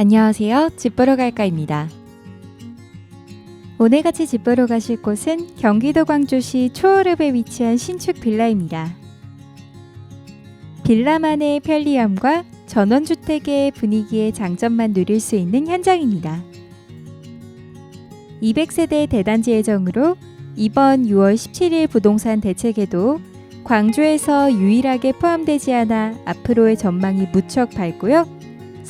안녕하세요. 집 보러 갈까입니다. 오늘 같이 집 보러 가실 곳은 경기도 광주시 초월읍에 위치한 신축 빌라입니다. 빌라만의 편리함과 전원주택의 분위기의 장점만 누릴 수 있는 현장입니다. 200세대 대단지 예정으로 이번 6월 17일 부동산 대책에도 광주에서 유일하게 포함되지 않아 앞으로의 전망이 무척 밝고요.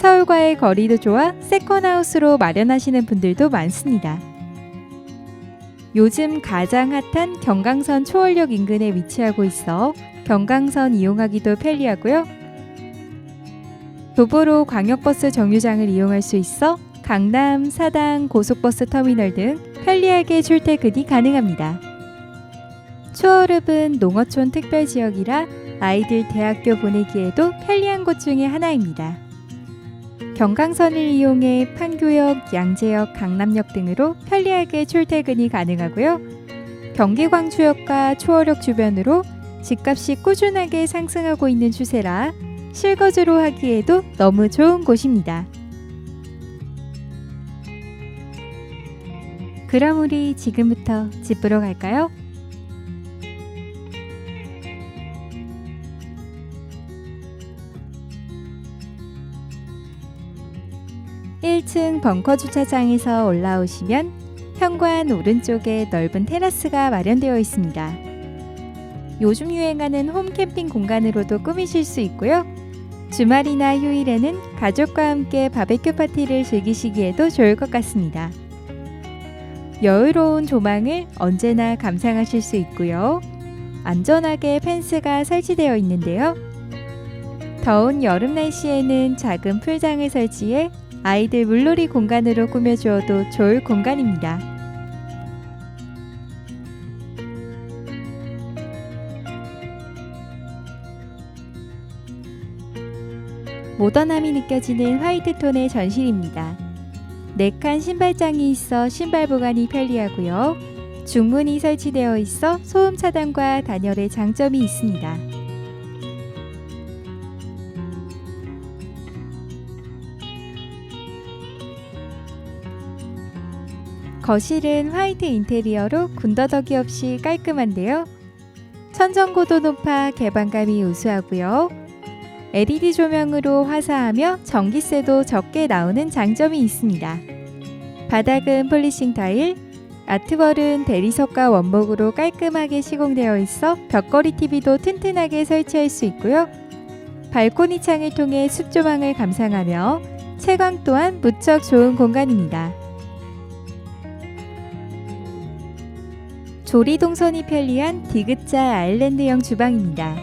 서울과의 거리도 좋아 세컨하우스로 마련하시는 분들도 많습니다. 요즘 가장 핫한 경강선 초월역 인근에 위치하고 있어 경강선 이용하기도 편리하고요. 도보로 광역버스 정류장을 이용할 수 있어 강남, 사당, 고속버스 터미널 등 편리하게 출퇴근이 가능합니다. 초월읍은 농어촌 특별지역이라 아이들 대학교 보내기에도 편리한 곳 중에 하나입니다. 경강선을 이용해 판교역, 양재역, 강남역 등으로 편리하게 출퇴근이 가능하고요. 경기 광주역과 초월역 주변으로 집값이 꾸준하게 상승하고 있는 추세라 실거주로 하기에도 너무 좋은 곳입니다. 그럼 우리 지금부터 집 보러 갈까요? (1층) 벙커 주차장에서 올라오시면 현관 오른쪽에 넓은 테라스가 마련되어 있습니다. 요즘 유행하는 홈 캠핑 공간으로도 꾸미실 수 있고요. 주말이나 휴일에는 가족과 함께 바베큐 파티를 즐기시기에도 좋을 것 같습니다. 여유로운 조망을 언제나 감상하실 수 있고요. 안전하게 펜스가 설치되어 있는데요. 더운 여름 날씨에는 작은 풀장을 설치해 아이들 물놀이 공간으로 꾸며주어도 좋을 공간입니다. 모던함이 느껴지는 화이트 톤의 전실입니다. 4칸 신발장이 있어 신발 보관이 편리하고요. 중문이 설치되어 있어 소음 차단과 단열의 장점이 있습니다. 거실은 화이트 인테리어로 군더더기 없이 깔끔한데요. 천정고도 높아 개방감이 우수하고요. LED 조명으로 화사하며 전기세도 적게 나오는 장점이 있습니다. 바닥은 폴리싱 타일, 아트월은 대리석과 원목으로 깔끔하게 시공되어 있어 벽걸이 TV도 튼튼하게 설치할 수 있고요. 발코니 창을 통해 숲조망을 감상하며 채광 또한 무척 좋은 공간입니다. 조리 동선이 편리한 디귿자 아일랜드형 주방입니다.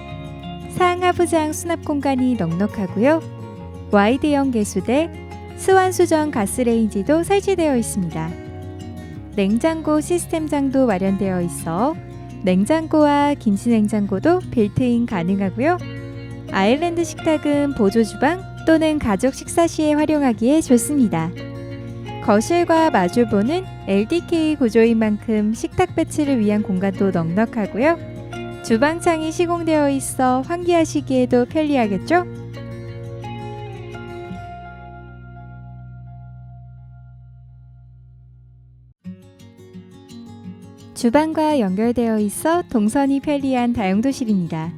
상하부장 수납 공간이 넉넉하고요. 와이드형 개수대, 스완수전 가스레인지도 설치되어 있습니다. 냉장고 시스템장도 마련되어 있어 냉장고와 김치냉장고도 빌트인 가능하고요. 아일랜드 식탁은 보조주방 또는 가족 식사 시에 활용하기에 좋습니다. 거실과 마주보는 LDK 구조인 만큼 식탁 배치를 위한 공간도 넉넉하고요. 주방창이 시공되어 있어 환기하시기에도 편리하겠죠? 주방과 연결되어 있어 동선이 편리한 다용도실입니다.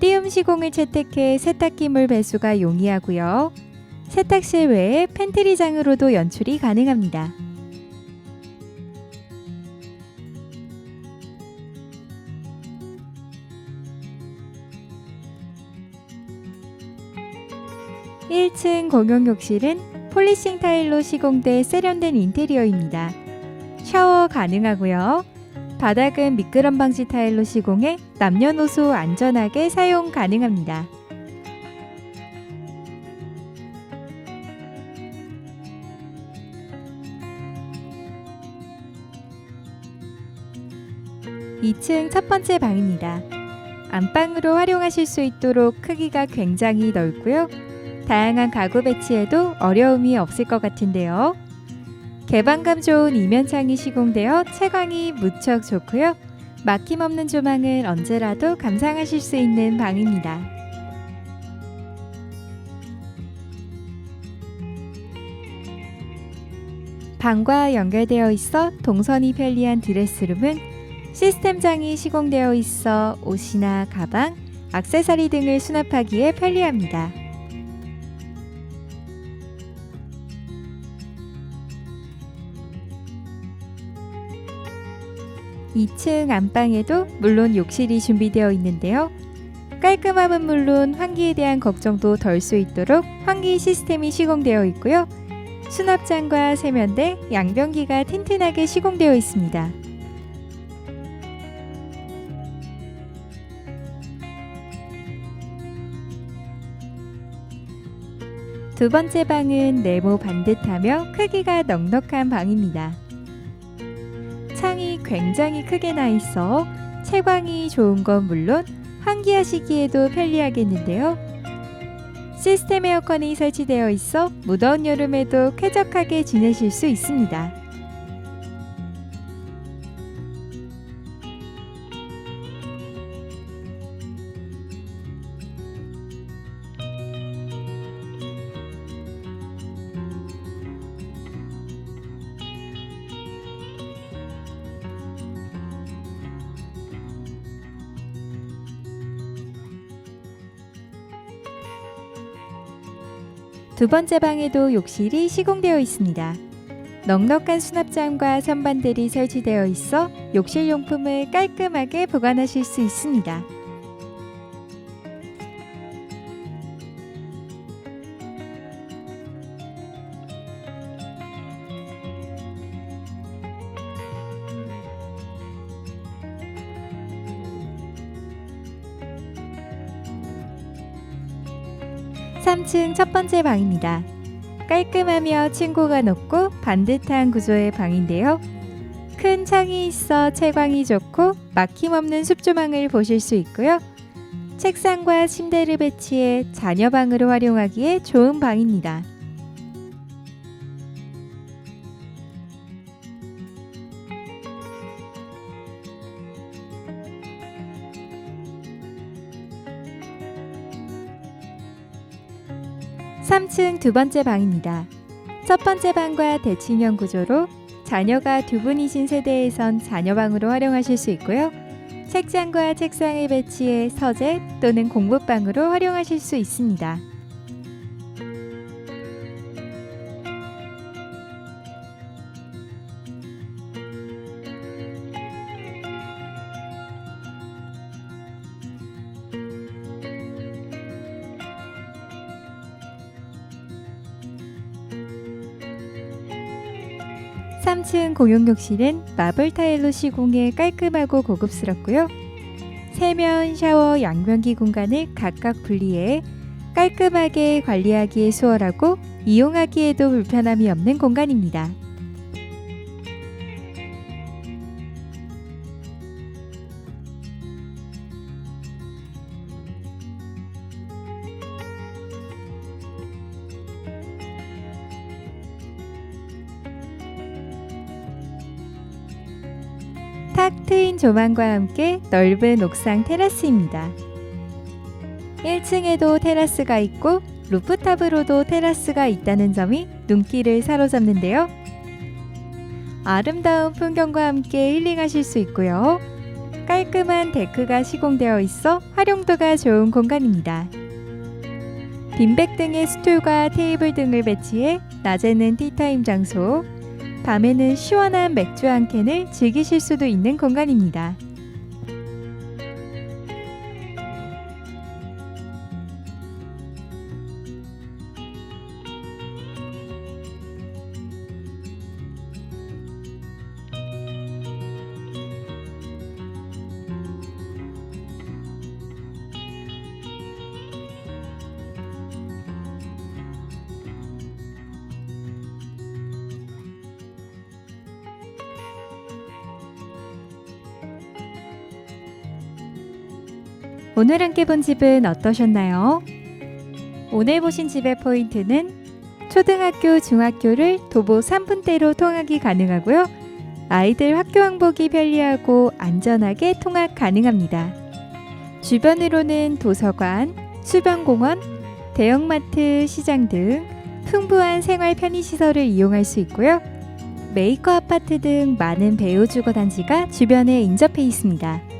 띄움 시공을 채택해 세탁기 물 배수가 용이하고요. 세탁실 외에 팬트리장으로도 연출이 가능합니다. (1층) 공용욕실은 폴리싱 타일로 시공돼 세련된 인테리어입니다. 샤워 가능하고요. 바닥은 미끄럼 방지 타일로 시공해 남녀노소 안전하게 사용 가능합니다. (2층) 첫 번째 방입니다. 안방으로 활용하실 수 있도록 크기가 굉장히 넓고요. 다양한 가구 배치에도 어려움이 없을 것 같은데요. 개방감 좋은 이면창이 시공되어 채광이 무척 좋고요. 막힘없는 조망을 언제라도 감상하실 수 있는 방입니다. 방과 연결되어 있어 동선이 편리한 드레스룸은 시스템장이 시공되어 있어 옷이나 가방, 액세서리 등을 수납하기에 편리합니다. 2층 안방에도 물론 욕실이 준비되어 있는데요. 깔끔함은 물론 환기에 대한 걱정도 덜 수 있도록 환기 시스템이 시공되어 있고요. 수납장과 세면대, 양변기가 튼튼하게 시공되어 있습니다. 두 번째 방은 네모 반듯하며 크기가 넉넉한 방입니다. 창이 굉장히 크게 나 있어 채광이 좋은 건 물론 환기하시기에도 편리하겠는데요. 시스템 에어컨이 설치되어 있어 무더운 여름에도 쾌적하게 지내실 수 있습니다. 두 번째 방에도 욕실이 시공되어 있습니다. 넉넉한 수납장과 선반들이 설치되어 있어 욕실 용품을 깔끔하게 보관하실 수 있습니다. 삼층첫 번째 방입니다. 깔끔하며 층고가 높고 반듯한 구조의 방인데요. 큰 창이 있어 채광이 좋고 막힘없는 숲조망을 보실 수 있고요. 책상과 침대를 배치해 자녀방으로 활용하기에 좋은 방입니다. 삼층 두 번째 방입니다. 첫 번째 방과 대칭형 구조로 자녀가 두 분이신 세대에선 자녀방으로 활용하실 수 있고요. 책장과 책상을 배치해 서재 또는 공부방으로 활용하실 수 있습니다. 삼층 공용욕실은 마블 타일로 시공해 깔끔하고 고급스럽고요. 세면, 샤워, 양변기 공간을 각각 분리해 깔끔하게 관리하기에 수월하고 이용하기에도 불편함이 없는 공간입니다. 탁 트인 조망과 함께 넓은 옥상 테라스입니다. 1층에도 테라스가 있고 루프탑으로도 테라스가 있다는 점이 눈길을 사로잡는데요. 아름다운 풍경과 함께 힐링하실 수 있고요. 깔끔한 데크가 시공되어 있어 활용도가 좋은 공간입니다. 빈백 등의 스툴과 테이블 등을 배치해 낮에는 티타임 장소, 밤에는 시원한 맥주 한 캔을 즐기실 수도 있는 공간입니다. 오늘 함께 본 집은 어떠셨나요? 오늘 보신 집의 포인트는 초등학교, 중학교를 도보 3분대로 통학이 가능하고요. 아이들 학교 왕복이 편리하고 안전하게 통학 가능합니다. 주변으로는 도서관, 수변공원, 대형마트, 시장 등 풍부한 생활 편의시설을 이용할 수 있고요. 메이커 아파트 등 많은 배우 주거 단지가 주변에 인접해 있습니다.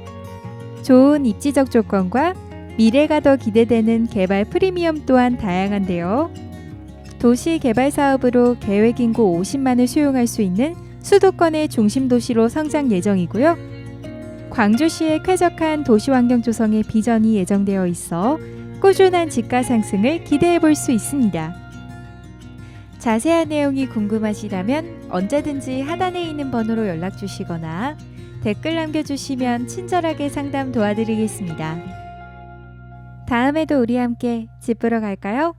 좋은 입지적 조건과 미래가 더 기대되는 개발 프리미엄 또한 다양한데요. 도시 개발 사업으로 계획 인구 50만을 수용할 수 있는 수도권의 중심 도시로 성장 예정이고요. 광주시의 쾌적한 도시 환경 조성의 비전이 예정되어 있어 꾸준한 집가 상승을 기대해 볼 수 있습니다. 자세한 내용이 궁금하시다면 언제든지 하단에 있는 번호로 연락 주시거나 댓글 남겨주시면 친절하게 상담 도와드리겠습니다. 다음에도 우리 함께 집 보러 갈까요?